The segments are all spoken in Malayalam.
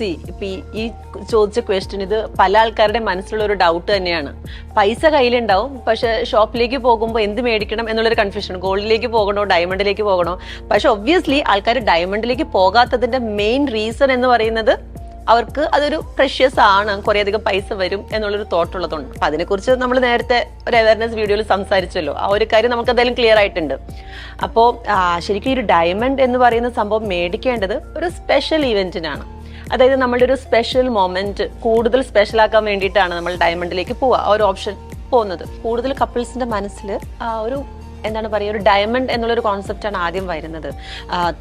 സി ഇപ്പൊ ഈ- ചോദിച്ച ക്വസ്റ്റ്യൻ ഇത് പല ആൾക്കാരുടെ മനസ്സിലുള്ള ഒരു ഡൗട്ട് തന്നെയാണ്. പൈസ കയ്യിലുണ്ടാവും പക്ഷെ ഷോപ്പിലേക്ക് പോകുമ്പോൾ എന്ത് മേടിക്കണം എന്നുള്ളൊരു കൺഫ്യൂഷൻ ഗോൾഡിലേക്ക് പോകണോ ഡയമണ്ടിലേക്ക് പോകണോ? പക്ഷെ ഒബ്വിയസ്ലി ആൾക്കാർ ഡയമണ്ടിലേക്ക് പോകാത്തതിന്റെ മെയിൻ റീസൺ എന്ന് പറയുന്നത് അവർക്ക് അതൊരു പ്രഷ്യസ് ആണ് കുറേയധികം പൈസ വരും എന്നുള്ളൊരു തോട്ട് ഉള്ളതുകൊണ്ട്. അപ്പൊ അതിനെക്കുറിച്ച് നമ്മൾ നേരത്തെ ഒരു അവയർനെസ് വീഡിയോയിൽ സംസാരിച്ചല്ലോ. ആ ഒരു കാര്യം നമുക്ക് എന്തായാലും ക്ലിയർ ആയിട്ടുണ്ട്. അപ്പോൾ ശരിക്കും ഈ ഒരു ഡയമണ്ട് എന്ന് പറയുന്ന സംഭവം മേടിക്കേണ്ടത് ഒരു സ്പെഷ്യൽ ഇവന്റിനാണ് അതായത് നമ്മളുടെ ഒരു സ്പെഷ്യൽ മൊമെന്റ് കൂടുതൽ സ്പെഷ്യൽ ആക്കാൻ വേണ്ടിയിട്ടാണ് നമ്മൾ ഡയമണ്ടിലേക്ക് പോവുക. ആ ഒരു ഓപ്ഷൻ പോകുന്നത്. കൂടുതൽ കപ്പിൾസിന്റെ മനസ്സിൽ ആ ഒരു എന്താണ് പറയുക ഒരു ഡയമണ്ട് എന്നുള്ളൊരു കോൺസെപ്റ്റാണ് ആദ്യം വരുന്നത്.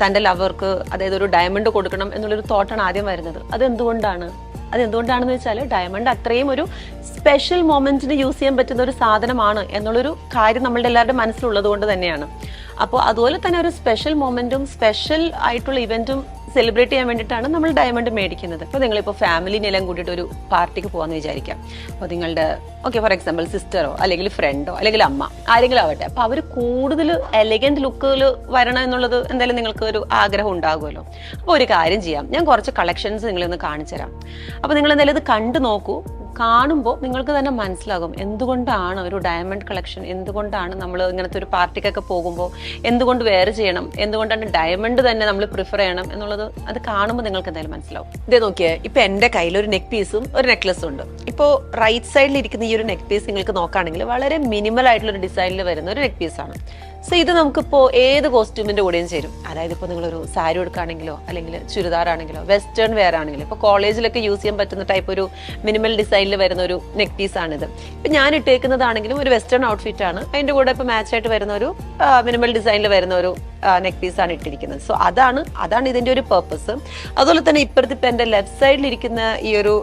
തന്റെ ലവർക്ക് അതായത് ഒരു ഡയമണ്ട് കൊടുക്കണം എന്നുള്ളൊരു തോട്ടാണ് ആദ്യം വരുന്നത്. അത് എന്തുകൊണ്ടാണ് അത് എന്തുകൊണ്ടാണെന്ന് വെച്ചാൽ ഡയമണ്ട് അത്രയും ഒരു സ്പെഷ്യൽ മൊമെന്റിന് യൂസ് ചെയ്യാൻ പറ്റുന്ന ഒരു സാധനമാണ് എന്നുള്ളൊരു കാര്യം നമ്മളുടെ എല്ലാവരുടെ മനസ്സിലുള്ളത് കൊണ്ട് തന്നെയാണ്. അപ്പോൾ അതുപോലെ തന്നെ ഒരു സ്പെഷ്യൽ മൊമെന്റും സ്പെഷ്യൽ ആയിട്ടുള്ള ഇവന്റും സെലിബ്രേറ്റ് ചെയ്യാൻ വേണ്ടിയിട്ടാണ് നമ്മൾ ഡയമണ്ട് മേടിക്കുന്നത്. അപ്പോൾ നിങ്ങളിപ്പോൾ ഫാമിലിനെല്ലാം കൂട്ടിയിട്ട് ഒരു പാർട്ടിക്ക് പോകാമെന്ന് വിചാരിക്കാം. അപ്പോൾ നിങ്ങളുടെ ഓക്കെ ഫോർ എക്സാമ്പിൾ സിസ്റ്ററോ അല്ലെങ്കിൽ ഫ്രണ്ടോ അല്ലെങ്കിൽ അമ്മ ആരെങ്കിലും ആവട്ടെ. അപ്പോൾ അവർ കൂടുതൽ എലഗന്റ് ലുക്കിൽ വരണം എന്നുള്ളത് എന്തായാലും നിങ്ങൾക്ക് ഒരു ആഗ്രഹം ഉണ്ടാകുമല്ലോ. അപ്പോൾ ഒരു കാര്യം ചെയ്യാം. ഞാൻ കുറച്ച് കളക്ഷൻസ് നിങ്ങളൊന്ന് കാണിച്ചു തരാം അപ്പോൾ നിങ്ങൾ എന്തായാലും ഇത് കണ്ടു നോക്കൂ. കാണുമ്പോൾ നിങ്ങൾക്ക് തന്നെ മനസ്സിലാകും എന്തുകൊണ്ടാണ് ഒരു ഡയമണ്ട് കളക്ഷൻ എന്തുകൊണ്ടാണ് നമ്മൾ ഇങ്ങനത്തെ ഒരു പാർട്ടിക്കൊക്കെ പോകുമ്പോൾ എന്തുകൊണ്ട് വേറെ ചെയ്യണം എന്തുകൊണ്ടാണ് ഡയമണ്ട് തന്നെ നമ്മൾ പ്രിഫർ ചെയ്യണം എന്നുള്ളത് അത് കാണുമ്പോൾ നിങ്ങൾക്ക് എന്തായാലും മനസ്സിലാവും. ഇതേ നോക്കിയേ ഇപ്പൊ എന്റെ കയ്യിൽ ഒരു നെക്ക് പീസും ഒരു നെക്ലസും ഉണ്ട്. ഇപ്പോൾ റൈറ്റ് സൈഡിൽ ഇരിക്കുന്ന ഈ ഒരു നെക്ക് പീസ് നിങ്ങൾക്ക് നോക്കുകയാണെങ്കിൽ വളരെ മിനിമൽ ആയിട്ടുള്ള ഒരു ഡിസൈനിൽ വരുന്ന ഒരു നെക്ക് പീസാണ് സോ ഇത് നമുക്കിപ്പോൾ ഏത് കോസ്റ്റ്യൂമിന്റെ കൂടെയും ചേരും അതായത് ഇപ്പോൾ നിങ്ങളൊരു സാരി എടുക്കുകയാണെങ്കിലോ അല്ലെങ്കിൽ ചുരിദാർ ആണെങ്കിലോ വെസ്റ്റേൺ വെയർ ആണെങ്കിലോ ഇപ്പോൾ കോളേജിലൊക്കെ യൂസ് ചെയ്യാൻ പറ്റുന്ന ടൈപ്പ് ഒരു മിനിമൽ ഡിസൈനിൽ വരുന്ന ഒരു നെക്ക് ആണിത്. ഇപ്പം ഞാൻ ഇട്ടേക്കുന്നതാണെങ്കിലും ഒരു വെസ്റ്റേൺ ഔട്ട്ഫിറ്റ് ആണ്. അതിന്റെ കൂടെ ഇപ്പോൾ മാച്ച് ആയിട്ട് വരുന്ന ഒരു മിനിമൽ ഡിസൈനിൽ വരുന്ന ഒരു നെക്ക് ആണ് ഇട്ടിരിക്കുന്നത്. സോ അതാണ് അതാണ് ഇതിന്റെ ഒരു പർപ്പസ് അതുപോലെ തന്നെ ഇപ്പുറത്ത് ഇപ്പം എന്റെ ലെഫ്റ്റ് സൈഡിൽ ഇരിക്കുന്ന ഈ ഒരു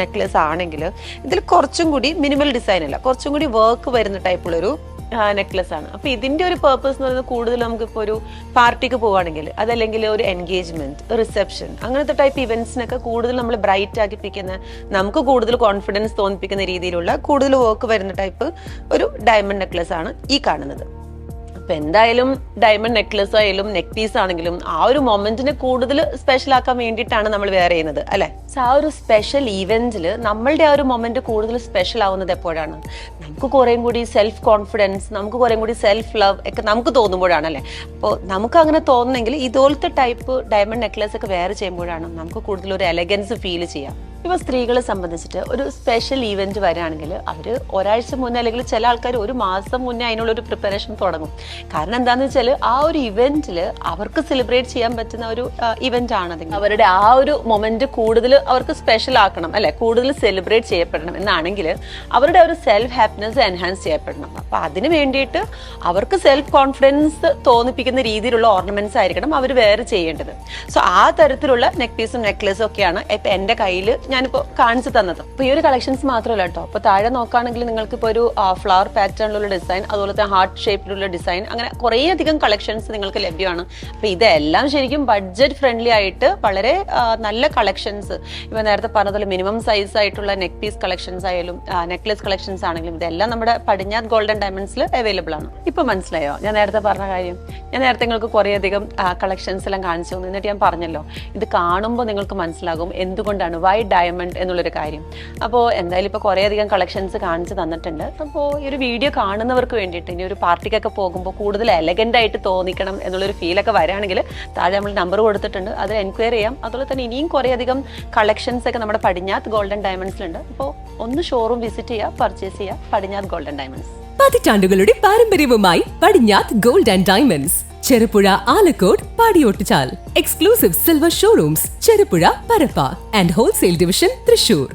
നെക്ലസ് ആണെങ്കിൽ ഇതിൽ കുറച്ചും കൂടി മിനിമൽ ഡിസൈൻ അല്ല കുറച്ചും കൂടി വർക്ക് വരുന്ന ടൈപ്പുള്ളൊരു നെക്ലസ് ആണ്. അപ്പൊ ഇതിന്റെ ഒരു പേർപ്പസ് എന്ന് പറയുന്നത് കൂടുതൽ നമുക്കിപ്പോ ഒരു പാർട്ടിക്ക് പോവാണെങ്കിൽ അതല്ലെങ്കിൽ ഒരു എൻഗേജ്മെന്റ് റിസപ്ഷൻ അങ്ങനത്തെ ടൈപ്പ് ഇവന്റ്സിനൊക്കെ കൂടുതൽ നമ്മൾ ബ്രൈറ്റ് ആക്കിപ്പിക്കുന്ന നമുക്ക് കൂടുതൽ കോൺഫിഡൻസ് തോന്നിപ്പിക്കുന്ന രീതിയിലുള്ള കൂടുതൽ വർക്ക് വരുന്ന ടൈപ്പ് ഒരു ഡയമണ്ട് നെക്ലസ് ആണ് ഈ കാണുന്നത്. അപ്പൊ എന്തായാലും ഡയമണ്ട് നെക്ലസ് ആയാലും നെക്ക് പീസ് ആണെങ്കിലും ആ ഒരു മൊമെന്റിനെ കൂടുതൽ സ്പെഷ്യൽ ആക്കാൻ വേണ്ടിയിട്ടാണ് നമ്മൾ വെയർ ചെയ്യുന്നത് അല്ലെ? ആ ഒരു സ്പെഷ്യൽ ഈവെന്റിൽ നമ്മളുടെ ആ ഒരു മൊമെന്റ് കൂടുതൽ സ്പെഷ്യൽ ആവുന്നത് എപ്പോഴാണ്? നമുക്ക് കുറേം കൂടി സെൽഫ് കോൺഫിഡൻസ് നമുക്ക് കുറേം കൂടി സെൽഫ് ലവ് ഒക്കെ നമുക്ക് തോന്നുമ്പോഴാണ് അല്ലേ? അപ്പോൾ നമുക്ക് അങ്ങനെ തോന്നുന്നെങ്കിൽ ഇതുപോലത്തെ ടൈപ്പ് ഡയമണ്ട് നെക്ലസ് ഒക്കെ വെയർ ചെയ്യുമ്പോഴാണ് നമുക്ക് കൂടുതൽ ഒരു എലഗൻസ് ഫീൽ ചെയ്യാം. ഇപ്പൊ സ്ത്രീകളെ സംബന്ധിച്ചിട്ട് ഒരു സ്പെഷ്യൽ ഈവെന്റ് വരികയാണെങ്കിൽ അവർ ഒരാഴ്ച മുന്നേ അല്ലെങ്കിൽ ചില ആൾക്കാർ ഒരു മാസം മുന്നേ അതിനുള്ളൊരു പ്രിപ്പറേഷൻ തുടങ്ങും. കാരണം എന്താണെന്ന് വെച്ചാൽ ആ ഒരു ഇവന്റിൽ അവർക്ക് സെലിബ്രേറ്റ് ചെയ്യാൻ പറ്റുന്ന ഒരു ഇവന്റ് ആണ് അത്. അവരുടെ ആ ഒരു മൊമെന്റ് കൂടുതൽ അവർക്ക് സ്പെഷ്യൽ ആക്കണം അല്ലെ? കൂടുതൽ സെലിബ്രേറ്റ് ചെയ്യപ്പെടണം എന്നാണെങ്കിൽ അവരുടെ ഒരു സെൽഫ് ഹാപ്പിനെസ് എൻഹാൻസ് ചെയ്യപ്പെടണം. അപ്പൊ അതിന് വേണ്ടിയിട്ട് അവർക്ക് സെൽഫ് കോൺഫിഡൻസ് തോന്നിപ്പിക്കുന്ന രീതിയിലുള്ള ഓർണമെന്റ്സ് ആയിരിക്കണം അവർ വേറെ ചെയ്യേണ്ടത്. സോ ആ തരത്തിലുള്ള നെക്ക് പീസും നെക്ലസും ഒക്കെയാണ് ഇപ്പം എന്റെ കയ്യിൽ ഞാനിപ്പോ കാണിച്ചു തന്നത്. അപ്പൊ ഈ ഒരു കളക്ഷൻസ് മാത്രമല്ല കേട്ടോ അപ്പൊ താഴെ നോക്കുകയാണെങ്കിൽ നിങ്ങൾക്ക് ഇപ്പോൾ ഒരു ഫ്ലവർ പാറ്റേണിലുള്ള ഡിസൈൻ അതുപോലെ തന്നെ ഹാർട്ട് ഷേപ്പിലുള്ള ഡിസൈൻ അങ്ങനെ കുറേ അധികം കളക്ഷൻസ് നിങ്ങൾക്ക് ലഭ്യമാണ്. അപ്പൊ ഇതെല്ലാം ശരിക്കും ബഡ്ജറ്റ് ഫ്രണ്ട്ലി ആയിട്ട് വളരെ നല്ല കളക്ഷൻസ് ഇപ്പൊ നേരത്തെ പറഞ്ഞതുപോലെ മിനിമം സൈസ് ആയിട്ടുള്ള നെക്ക് പീസ് കളക്ഷൻസ് ആയാലും നെക്ലേസ് കളക്ഷൻസ് ആണെങ്കിലും ഇതെല്ലാം നമ്മുടെ പടിഞ്ഞാറ് ഗോൾഡൻ ഡയമണ്ട്സിൽ അവൈലബിൾ ആണ്. ഇപ്പൊ മനസ്സിലായോ? ഞാൻ നേരത്തെ പറഞ്ഞ കാര്യം. ഞാൻ നേരത്തെ നിങ്ങൾക്ക് കുറേയധികം കളക്ഷൻസ് എല്ലാം കാണിച്ചു എന്നിട്ട് ഞാൻ പറഞ്ഞല്ലോ ഇത് കാണുമ്പോൾ നിങ്ങൾക്ക് മനസ്സിലാകും എന്തുകൊണ്ടാണ് വൈ ഡയമണ്ട് എന്നുള്ളൊരു കാര്യം. അപ്പോൾ എന്തായാലും ഇപ്പോൾ കുറേ അധികം കളക്ഷൻസ് കാണിച്ച് തന്നിട്ടുണ്ട്. അപ്പോൾ ഈ ഒരു വീഡിയോ കാണുന്നവർക്ക് വേണ്ടിയിട്ട് ഇനി ഒരു പാർട്ടിക്കൊക്കെ പോകുമ്പോൾ കൂടുതൽ എലഗന്റ് ആയിട്ട് തോന്നിക്കണം എന്നുള്ളൊരു ഫീലൊക്കെ വരാണെങ്കിൽ താഴെ നമ്മൾ നമ്പർ കൊടുത്തിട്ടുണ്ട്. അത് എൻക്വയറി ചെയ്യാം. അതുപോലെ തന്നെ ഇനിയും കുറേ അധികം കളക്ഷൻസ് ഒക്കെ നമ്മുടെ പടിഞ്ഞാത്ത് ഗോൾഡൻ ഡയമണ്ട്സിലുണ്ട് അപ്പോൾ ഒന്ന് ഷോറൂം വിസിറ്റ് ചെയ്യുക പർച്ചേസ് ചെയ്യുക പടിഞ്ഞാത്ത് ഗോൾഡൻ ഡയമണ്ട്സ് പതിറ്റാണ്ടുകളുടെ പാരമ്പര്യവുമായി Padinjath gold and diamonds Cherupuzha Alakode Padiyottuchal. Exclusive silver showrooms Cherupuzha Parappa and wholesale division Thrissur.